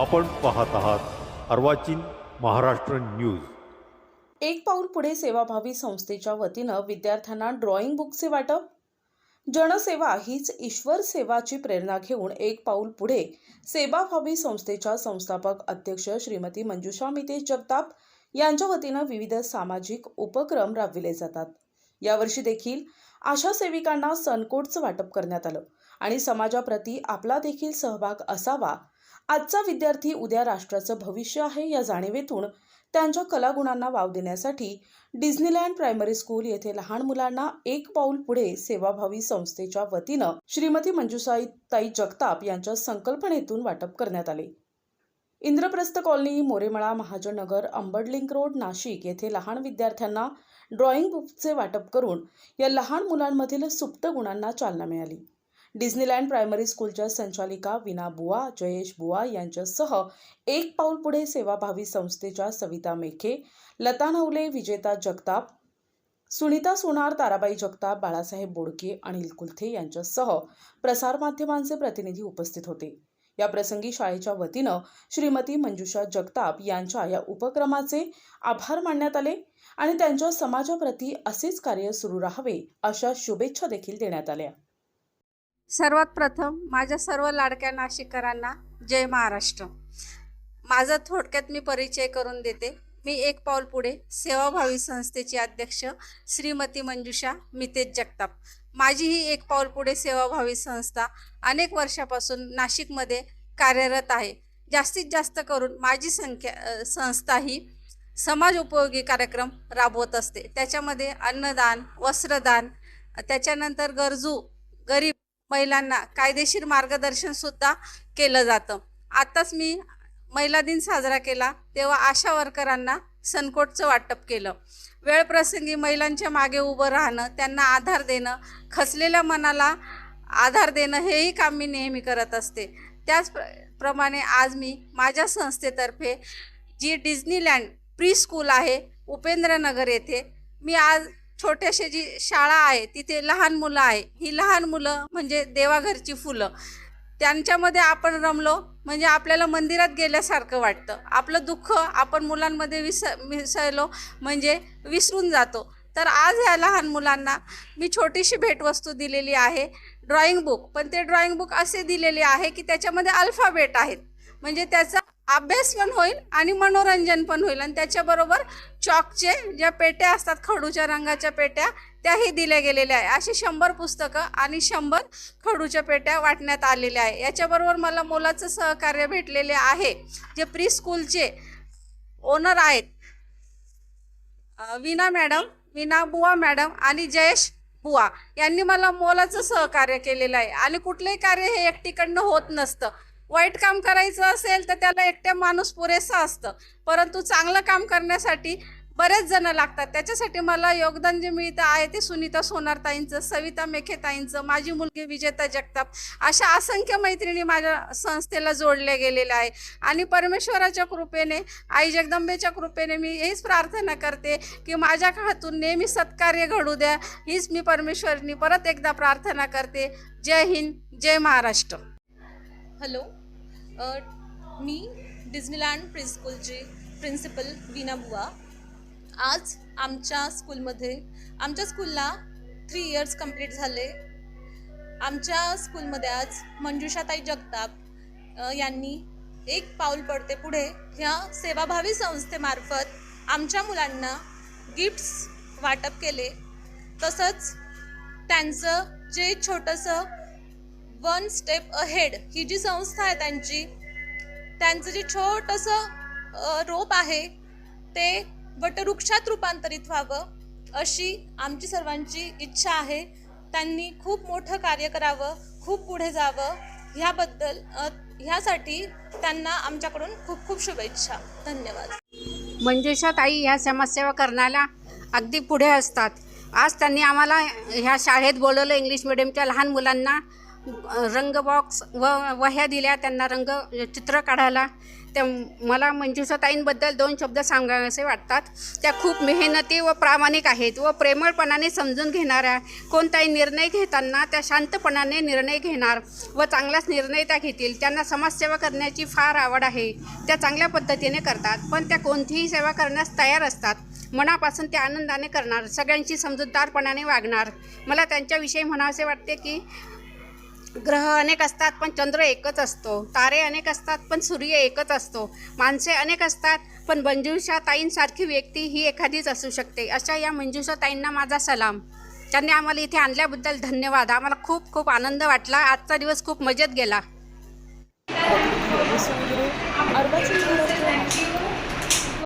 आपण पाहत आहात अर्वाचीन महाराष्ट्र न्यूज. एक पाऊल पुढे सेवाभावी संस्थेच्या वतीनं विद्यार्थ्यांना ड्रॉइंग बुकचे वाटप. जनसेवा हीच ईश्वर सेवाची प्रेरणा घेऊन एक पाऊल पुढे सेवाभावी संस्थेच्या संस्थापक अध्यक्ष श्रीमती मंजुषा मितेश जगताप यांच्या वतीनं विविध सामाजिक उपक्रम राबविले जातात. यावर्षी देखील आशा सेविकांना सनकोटचं वाटप करण्यात आलं आणि समाजाप्रती आपला देखील सहभाग असावा आजचा विद्यार्थी उद्या राष्ट्राचं भविष्य आहे या जाणीवेतून त्यांच्या कलागुणांना वाव देण्यासाठी डिस्नीलँड प्रायमरी स्कूल येथे लहान मुलांना एक पाऊल पुढे सेवाभावी संस्थेच्या वतीनं श्रीमती मंजुसाईताई जगताप यांच्या संकल्पनेतून वाटप करण्यात आले. इंद्रप्रस्थ कॉलनी मोरेमळा महाजननगर अंबडलिंक रोड नाशिक येथे लहान विद्यार्थ्यांना ड्रॉइंग बुकचे वाटप करून या लहान मुलांमधील सुप्त गुणांना चालना मिळाली. डिस्नीलँड प्रायमरी स्कूलच्या संचालिका विना बुवा जयेश बुवा यांच्यासह एक पाऊल पुढे सेवाभावी संस्थेच्या सविता मेखे लता नवले विजेता जगताप सुनीता सोनार ताराबाई जगताप बाळासाहेब बोडके अनिल कुलथे यांच्यासह प्रसारमाध्यमांचे प्रतिनिधी उपस्थित होते. या प्रसंगी शाळेच्या वतीनं श्रीमती मंजुषा जगताप यांच्या या उपक्रमाचे आभार मानण्यात आले आणि त्यांच्या समाजाप्रती असेच कार्य सुरू राहावे अशा शुभेच्छा देखील देण्यात आल्या. सर्वात प्रथम माझ्या सर्व लाडक्या नाशिककरांना जय महाराष्ट्र. माझा थोडक्यात मी परिचय करून देते. मी एक पाऊल पुढे सेवाभावी संस्थेची अध्यक्ष श्रीमती मंजुषा मितेश जगताप. माझी ही एक पाऊल पुढे सेवाभावी संस्था अनेक वर्षापासून नाशिकमध्ये कार्यरत आहे. जास्तीत जास्त करून माझी संख्या संस्था ही समाज उपयोगी कार्यक्रम राबवत असते. त्याच्यामध्ये अन्नदान वस्त्रदान त्याच्यानंतर गरजू गरीब महिलांना कायदेशीर मार्गदर्शनसुद्धा केलं जातं. आत्ताच मी महिला दिन साजरा केला तेव्हा आशा वर्करांना सनकोटचं वाटप केलं. वेळप्रसंगी महिलांच्या मागे उभं राहणं त्यांना आधार देणं खचलेल्या मनाला आधार देणं हेही काम मी नेहमी करत असते. त्याच प्र प्रमाणे आज मी माझ्या संस्थेतर्फे जी डिझनीलँड प्री स्कूल आहे उपेंद्रनगर येथे मी आज छोट्याशी जी शाळा आहे तिथे लहान मुलं आहे. ही लहान मुलं म्हणजे देवाघरची फुलं. त्यांच्यामध्ये आपण रमलो म्हणजे आपल्याला मंदिरात गेल्यासारखं वाटतं. आपलं दुःख आपण मुलांमध्ये विस मिसळलो म्हणजे विसरून जातो. तर आज ह्या लहान मुलांना मी छोटीशी भेटवस्तू दिलेली आहे ड्रॉइंग बुक. पण ते ड्रॉइंग बुक असे दिलेले आहे की त्याच्यामध्ये अल्फाबेट आहेत. म्हणजे त्याचा अभ्यास पण होईल आणि मनोरंजन पण होईल. आणि त्याच्याबरोबर चॉकचे ज्या पेट्या असतात खडूच्या रंगाच्या पेट्या त्याही दिल्या गेलेल्या आहे. अशी शंभर पुस्तकं आणि शंभर खडूच्या पेट्या वाटण्यात आलेल्या आहे. याच्याबरोबर मला मोलाचं सहकार्य भेटलेले आहे. जे प्री स्कूलचे ओनर आहेत विना मॅडम विना बुवा मॅडम आणि जयेश बुवा यांनी मला मोलाचं सहकार्य केलेलं आहे. आणि कुठलंही कार्य हे एकटीकडनं होत नसतं. वाईट काम करायचं असेल तर त्याला एकट्या माणूस पुरेसा असतं. परंतु चांगलं काम करण्यासाठी बरेच जण लागतात. त्याच्यासाठी मला योगदान जे मिळतं आहे ते सुनीता सोनारताईंचं सविता मेखेताईंचं माझी मुलगी विजेता जगताप अशा असंख्य मैत्रिणी माझ्या संस्थेला जोडल्या गेलेल्या आहे. आणि परमेश्वराच्या कृपेने आई जगदंबेच्या कृपेने मी हीच प्रार्थना करते की माझ्या हातून नेहमी सत्कार्य घडू द्या. हीच मी परमेश्वरनी परत एकदा प्रार्थना करते. जय हिंद जय महाराष्ट्र. हॅलो. मी डिझनीलँड प्रिस्कूलची प्रिन्सिपल वीना बुवा. आज आमच्या स्कूलमध्ये आमच्या स्कूलला थ्री इयर्स कंप्लीट झाले. आमच्या स्कूलमध्ये आज मंजुषाताई जगताप यांनी एक पाऊल पडते पुढे. ह्या सेवाभावी संस्थेमार्फत आमच्या मुलांना गिफ्ट्स वाटप केले. तसंच त्यांचं जे छोटंसं वन स्टेप अहेड ही जी संस्था आहे त्यांची त्यांचं जे छोटंसं रोप आहे ते वटवृक्षात रूपांतरित व्हावं अशी आमची सर्वांची इच्छा आहे. त्यांनी खूप मोठं कार्य करावं खूप पुढे जावं. ह्याबद्दल ह्यासाठी त्यांना आमच्याकडून खूप खूप शुभेच्छा. धन्यवाद. मंजुषा ताई ह्या समाजसेवा करण्याला अगदी पुढे असतात. आज त्यांनी आम्हाला ह्या शाळेत बोलवलं इंग्लिश मिडियमच्या लहान मुलांना. रंग बॉक्स व वह्या दिल्या त्यांना रंग चित्र काढायला. त्या मला मंजुषाताईंबद्दल दोन शब्द सांगावेसे वाटतात. त्या खूप मेहनती व प्रामाणिक आहेत व प्रेमळपणाने समजून घेणाऱ्या. कोणताही निर्णय घेताना त्या शांतपणाने निर्णय घेणार व चांगलाच निर्णय त्या घेतील त्यांना समाजसेवा करण्याची फार आवड आहे. त्या चांगल्या पद्धतीने करतात पण त्या कोणतीही सेवा करण्यास तयार असतात. मनापासून ते आनंदाने करणार सगळ्यांशी समजूतदारपणाने वागणार. मला त्यांच्याविषयी म्हणावेसे वाटते की ग्रह अनेक असतात पण चंद्र एकच असतो. तारे अनेक असतात पण सूर्य एकच असतो. माणसे अनेक असतात पण मंजुषा ताईंसारखी व्यक्ती ही एखादीच असू शकते. अशा या मंजुषा ताईंना माझा सलाम. त्यांनी आम्हाला इथे आणल्याबद्दल धन्यवाद. आम्हाला खूप खूप आनंद वाटला. आजचा दिवस खूप मजेत गेला.